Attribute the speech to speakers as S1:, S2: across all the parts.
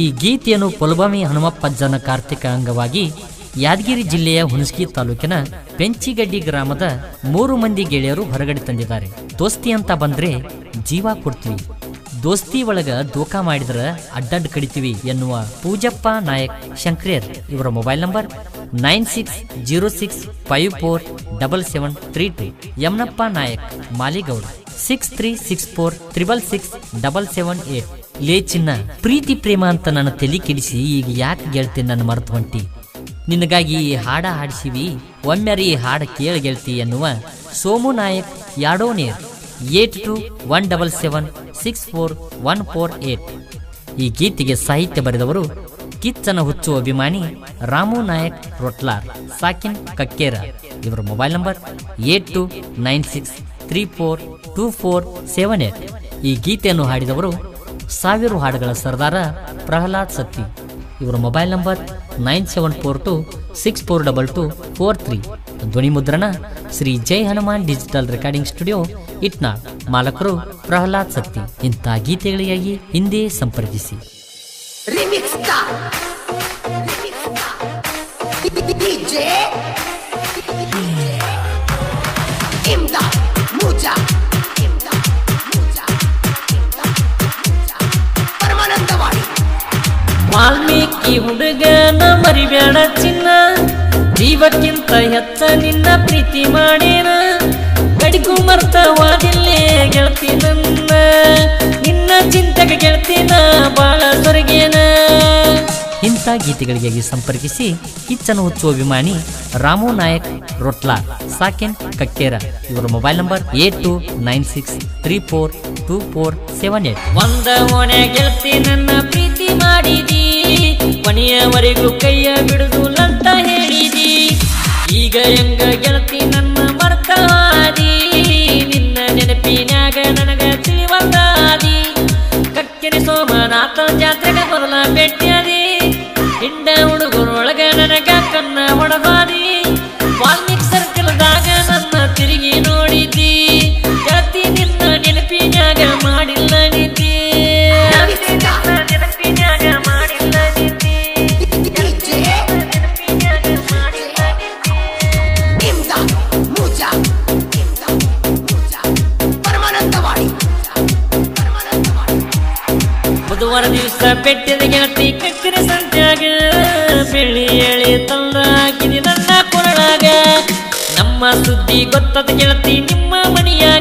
S1: ಈ ಗೀತೆಯನ್ನು ಪುಲ್ವಾಮಿ ಜನ ಕಾರ್ತಿಕ ಅಂಗವಾಗಿ ಯಾದಗಿರಿ ಜಿಲ್ಲೆಯ ಹುಣಸಗಿ ತಾಲೂಕಿನ ಪೆಂಚಿಗಡ್ಡಿ ಗ್ರಾಮದ ಮೂರು ಮಂದಿ ಗೆಳೆಯರು ಹೊರಗಡೆ ತಂದಿದ್ದಾರೆ. ದೋಸ್ತಿ ಅಂತ ಬಂದ್ರೆ ಜೀವ ಕೊಡ್ತೀವಿ. ದೋಸ್ತಿ ಒಳಗ ದೋಖಾ ಮಾಡಿದ್ರ ಅಡ್ಡಡ್ ಕಡಿತೀವಿ ಎನ್ನುವ ಪೂಜಪ್ಪ ನಾಯಕ್ ಶಂಕ್ರೇರ್ ಇವರ mobile number nine six zero six five four double seven three two. Yamanappa Nayak Maligowda six three six four triple six double seven eight. ಲೇ ಚಿನ್ನ, ಪ್ರೀತಿ, ಪ್ರೇಮ ಅಂತ ನನ್ನ ತಲೆ ಕೆಡಿಸಿ ಈಗ ಯಾಕೆ ಗೆಳ್ತಿ ನನ್ನ ಮರೆತು ಹೊಂಟಿ ನಿನಗಾಗಿ ಈ ಹಾಡ ಹಾಡಿಸಿವಿ ಒಮ್ಮೆರಿ ಈ ಹಾಡ ಕೇಳ ಗೆಳ್ತಿ ಎನ್ನುವ Somu Nayak ಯಾಡೋನೇರ್ eight two one double seven, six four, one four eight. ಈ ಗೀತೆಗೆ ಸಾಹಿತ್ಯ ಬರೆದವರು ಕಿಚ್ಚನ ಹುಚ್ಚು ಅಭಿಮಾನಿ ರಾಮು ನಾಯಕ್ ರೊಟ್ಲಾರ್, ಸಾಕಿನ್ ಕಕ್ಕೇರ. ಇವರ mobile number eight two nine six, three four, two four, seven eight. ಈ ಗೀತೆಯನ್ನು ಹಾಡಿದವರು ಸಾವಿರ ಹಾಡುಗಳ ಸರ್ದಾರ ಪ್ರಹ್ಲಾದ್ ಸತ್ತಿ ಇವರ mobile number nine seven four two six four double two four three. ಧ್ವನಿ ಮುದ್ರಣ Shri Jai Hanuman digital recording studio, ಇಟ್ನಾ. ಮಾಲಕರು ಪ್ರಹ್ಲಾದ್ ಸತ್ತಿ ಇಂಥ ಗೀತೆಗಳಿಗಾಗಿ ಹಿಂದೆ ಸಂಪರ್ಕಿಸಿ. ವಾಲ್ಮೀಕಿ ಹುಡುಗನ ಮರಿಬೇಡ ಚಿನ್ನ. ಜೀವಕ್ಕಿಂತ ಹೆಚ್ಚ ನಿನ್ನ ಪ್ರೀತಿ ಮಾಡೇನ. ಕಡಿಗೂ ಮರ್ತವಾದಿಲ್ಲೇ ಗೆಳತಿ ನನ್ನ. ನಿನ್ನ ಚಿಂತೆಗೆ ಗೆಳತಿನ ಬಾಳ ಸೊರಗೇನ. ಇಂಥ ಗೀತೆಗಳಿಗಾಗಿ ಸಂಪರ್ಕಿಸಿ ಕಿಚ್ಚನ ಹುಚ್ಚು ಅಭಿಮಾನಿ ರಾಮು ನಾಯಕ್, ರೊಟ್ಲಾ, ಸಾಕೆನ್ ಕಕ್ಕೇರ ಇವರ mobile number eight two nine six three four two four seven eight ಒಂದ ಓಣೆ ಗೆಲ್ತಿ ನನ್ನ ಪ್ರೀತಿ ಮಾಡಿದಿ, ಕೊನೆಯವರೆಗೂ ಕೈಯ ಬಿಡುದು ಲಂತ ಹೇಳಿದಿ. ಈಗ ಹೆಂಗ ಗೆಲ್ತಿ ನನ್ನ ಮರ್ತವಾದಿ ನಿನ್ನ ನೆನಪಿನಾಗ ನನಗ ತಿಳಿವಂದಾದಿ ಕಕ್ಕಿನ ಸೋಮನಾಥ ಜಾತ್ರೆಗೆ ಮೊದಲ ಭೇಟಿಯಾದಿ ಹಿಂಡ ಹುಡುಗರೊಳಗ ಬುಧವಾರ ದಿವಸ ಪೆಟ್ಟಿದ ಗೆಳತಿ ಕಟ್ಟಿನ ಸಂತ್ಯಾಗ. ಬೆಳ್ಳಿ ಎಳೆ ತಂದ ಹಾಕಿದ ನನ್ನ ಕೊರಳಾಗ. ನಮ್ಮ ಸುದ್ದಿ ಗೊತ್ತದ ಗೆಳತಿ ನಿಮ್ಮ ಮನಿಯಾಗ.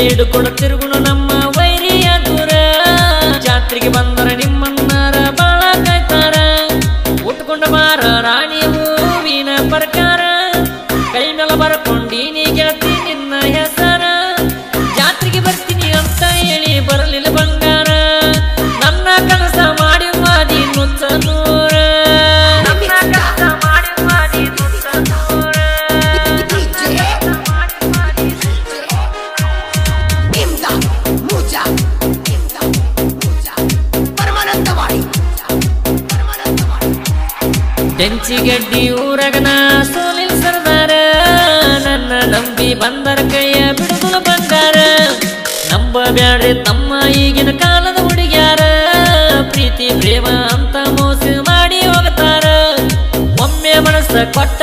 S2: ఏడు కూడా తిరుగును
S1: ಬೆಂಚಿಗಡ್ಡಿ ಊರಗನ ಸೋಲಿಲ್ ಸರ್ದಾರ, ನನ್ನ ನಂಬಿ ಬಂದರ ಕೈಯ ಬಿಡುದಲು ಬಂದಾರ. ನಂಬ ಬ್ಯಾಡ್ರಿ ತಮ್ಮ ಈಗಿನ ಕಾಲದ ಹುಡುಗ್ಯಾರ, ಪ್ರೀತಿ, ಪ್ರೇಮ ಅಂತ ಮೋಸ ಮಾಡಿ ಹೋಗ್ತಾರ. ಒಮ್ಮೆ ಮನಸ್ಸ ಕೊಟ್ಟ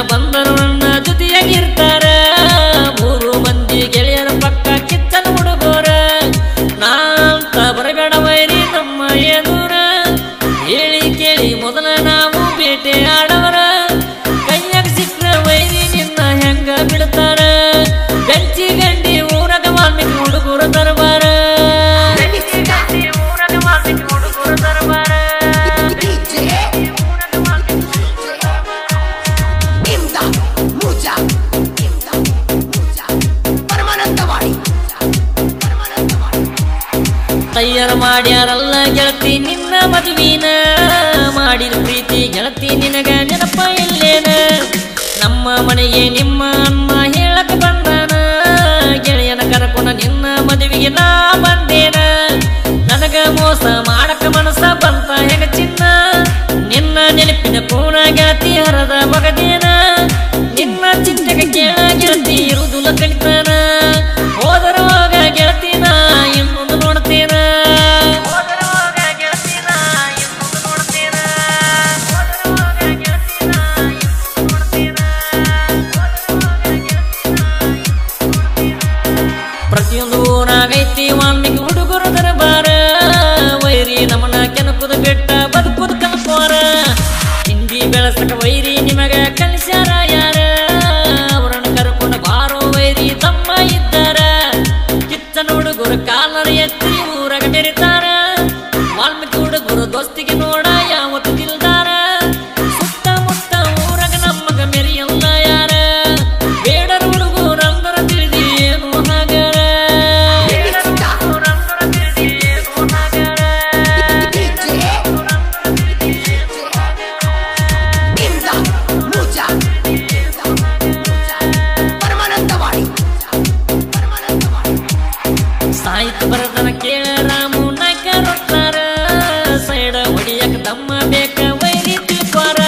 S1: ಬಂದರು ನನ್ನ ಜೊತೆಯಾಗಿರ್ತಾರ. ತಯ್ಯರ ಮಾಡ್ಯಾರಲ್ಲ ಗೆಳತಿ, ನಿನ್ನ ಮದುವಿನ ಮಾಡಿದ ಪ್ರೀತಿ. ಗೆಳತಿ, ನಿನಗ ನೆನಪ ಇಲ್ಲೇನ? ನಮ್ಮ ಮನೆಗೆ ನಿಮ್ಮ ಅಮ್ಮ ಹೇಳಕ್ ಬಂದಾನ? ಗೆಳೆಯನ ಕರ್ಕೊಂಡ ನಿನ್ನ ಮದುವೆಗೆ ನಾ ಬಂದೇನ? ನನಗ ಮೋಸ ಮಾಡಕ ಮನಸ ಬಂತ ಹೆಗ ಚಿನ್ನ? ನಿನ್ನ ನೆನಪಿನ ಪೂರ್ಣ ಗೆಳತಿ ಹರದ ಮಗದೇನ? ನಿನ್ನ ಚಿಂತೆಗೆ ಕೇಳ ಗೆಳತಿ ಇರುವುದಿಲ್ಲ ಕಲಿತಾನ ಪ್ರತಿಯೊಂದು ನಾವೈತಿ ವಾಲ್ಮೀಕಿ ಹುಡುಗರು ದರಬಾರ. ವೈರಿ ನಮ್ಮನ ಕೆನಕುದ ಬೆಟ್ಟ ಬದುಕುದು ಕಲ್ಕೋರ ಹಿಂದಿ ಬೆಳಸಕ ವೈರಿ ನಿಮಗೆ ಕಲಿಸ್ಯಾರ ಯಾರ? ಅವರನ್ನು ಕರ್ಕೊಂಡು ಬಾರೋ ವೈರಿ ತಮ್ಮ ಇದ್ದಾರ. ಕಿತ್ತನ ಹುಡುಗರು ಕಾಲರ ಎತ್ತಿ ಊರಾಗ ಮೆರಿತಾರ ಬರದನ ಕೇಳ ರಾಮು ನಾಯ್ಕ ರೊಕ್ತಾರ ಸೈಡ ಹೊಡಿಯಕ ತಮ್ಮ ಬೇಕ ವೈರಿ ತಿಳ್ಕೋರ.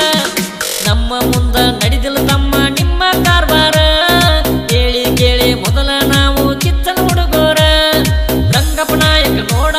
S1: ನಮ್ಮ ಮುಂದ ನಡಿದಿಲ್ಲ ತಮ್ಮ ನಿಮ್ಮ ಕಾರ್ವಾರ. ಕೇಳಿ ಕೇಳಿ ಮೊದಲ ನಾವು ಕಿತ್ತನ ಹುಡುಗೋರ. ರಂಗಪ್ಪ ನಾಯಕ ನೋಡ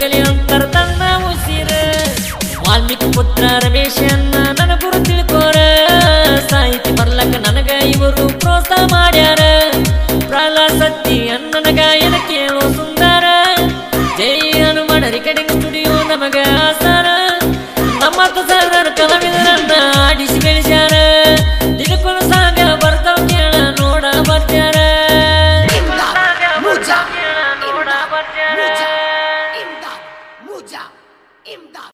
S1: પગલ્યા